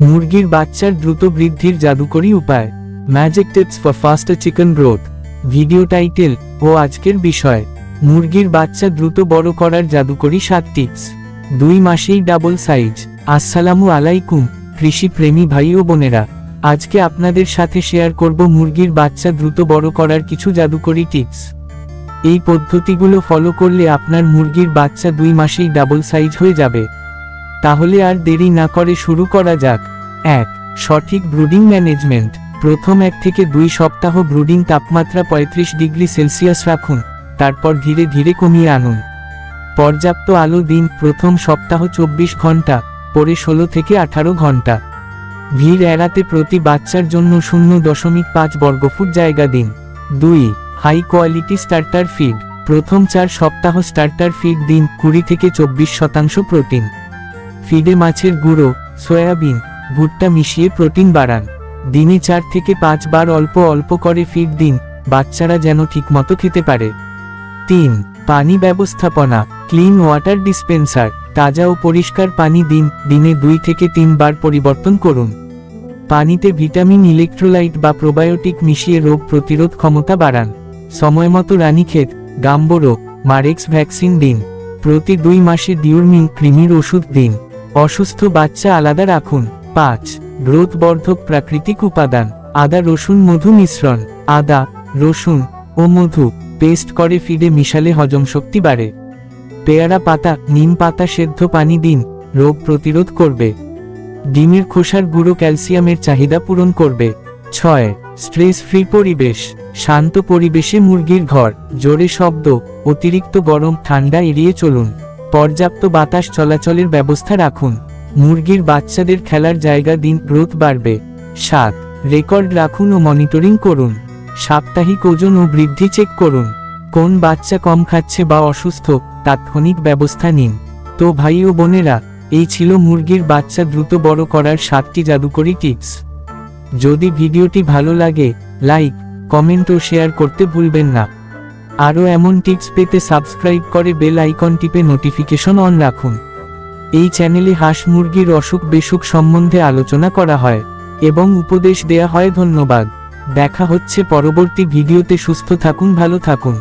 মুরগির বাচ্চার দ্রুত বৃদ্ধির জাদুকরী উপায়। Magic tips for faster chicken growth video title ও আজকের বিষয়। মুরগির বাচ্চা দ্রুত বড় করার জাদুকরী সাত টিপস দুই মাসেই ডাবল সাইজ আসসালামু আলাইকুম, কৃষি প্রেমী ভাই ও বোনেরা। আজকে আপনাদের সাথে শেয়ার করব মুরগির বাচ্চা দ্রুত বড় করার কিছু জাদুকরী টিপস এই পদ্ধতিগুলো ফলো করলে আপনার মুরগির বাচ্চা দুই মাসেই ডাবল সাইজ হয়ে যাবে। তাহলে আর দেরি না করে শুরু করা যাক। এক, সঠিক ব্রুডিং ম্যানেজমেন্ট। প্রথম এক থেকে দুই সপ্তাহ ব্রুডিং তাপমাত্রা পঁয়ত্রিশ ডিগ্রি সেলসিয়াস রাখুন, তারপর ধীরে ধীরে কমিয়ে আনুন। পর্যাপ্ত আলো দিন, প্রথম সপ্তাহ চব্বিশ ঘণ্টা, পরে ষোলো থেকে আঠারো ঘণ্টা। ভিড় এড়াতে প্রতি বাচ্চার জন্য শূন্য দশমিক পাঁচ বর্গফুট জায়গা দিন। দুই, হাই কোয়ালিটি স্টার্টার ফিড। প্রথম চার সপ্তাহ স্টার্টার ফিড দিন, কুড়ি থেকে চব্বিশ শতাংশ প্রোটিন। ফিডে মাছের গুঁড়ো, সয়াবিন, ভুট্টা মিশিয়ে প্রোটিন বাড়ান। দিনে চার থেকে পাঁচ বার অল্প অল্প করে ফিড দিন, বাচ্চারা যেন ঠিকমতো খেতে পারে। তিন, পানি ব্যবস্থাপনা, ক্লিন ওয়াটার ডিসপেন্সার, তাজা ও পরিষ্কার পানি দিন, দিনে দুই থেকে তিনবার পরিবর্তন করুন। পানিতে ভিটামিন, ইলেকট্রোলাইট বা প্রোবায়োটিক মিশিয়ে রোগ প্রতিরোধ ক্ষমতা বাড়ান। সময়মতো রানীক্ষেত, গাম্বোরো, মারেক্স ভ্যাকসিন দিন। প্রতি দুই মাসে ডিউরমিন ক্রিমির ওষুধ দিন। অসুস্থ বাচ্চা আলাদা রাখুন। পাঁচ গ্রোথ বর্ধক প্রাকৃতিক উপাদান। আদা, রসুন, মধু মিশ্রণ। আদা, রসুন ও মধু পেস্ট করে ফিডে মিশালে হজম শক্তি বাড়ে। পেয়ারা পাতা, নিম পাতা সেদ্ধ পানি দিন, রোগ প্রতিরোধ করবে। ডিমের খোসার গুঁড়ো ক্যালসিয়ামের চাহিদা পূরণ করবে। ছয় স্ট্রেস ফ্রি পরিবেশ। শান্ত পরিবেশে মুরগির ঘর, জোরে শব্দ, অতিরিক্ত গরম, ঠান্ডা এড়িয়ে চলুন। পর্যাপ্ত বাতাস চলাচলের ব্যবস্থা রাখুন। মুরগির বাচ্চাদের খেলার জায়গা দিন গ্রোথ বাড়বে। সাত, রেকর্ড রাখুন ও মনিটরিং করুন। সাপ্তাহিক ওজন ও বৃদ্ধি চেক করুন। কোন বাচ্চা কম খাচ্ছে বা অসুস্থ, তাৎক্ষণিক ব্যবস্থা নিন। তো ভাই ও বোনেরা, এই ছিল মুরগির বাচ্চা দ্রুত বড় করার সাতটি জাদুকরী টিপস। যদি ভিডিওটি ভালো লাগে, লাইক, কমেন্ট ও শেয়ার করতে ভুলবেন না। আরও এমন টিপস পেতে সাবস্ক্রাইব করে বেল আইকন টিপে নোটিফিকেশন অন রাখুন। এই চ্যানেলে হাঁস মুরগির অসুখ বেসুখ সম্বন্ধে আলোচনা করা হয় এবং উপদেশ দেয়া হয় ধন্যবাদ। দেখা হচ্ছে পরবর্তী ভিডিওতে সুস্থ থাকুন, ভালো থাকুন।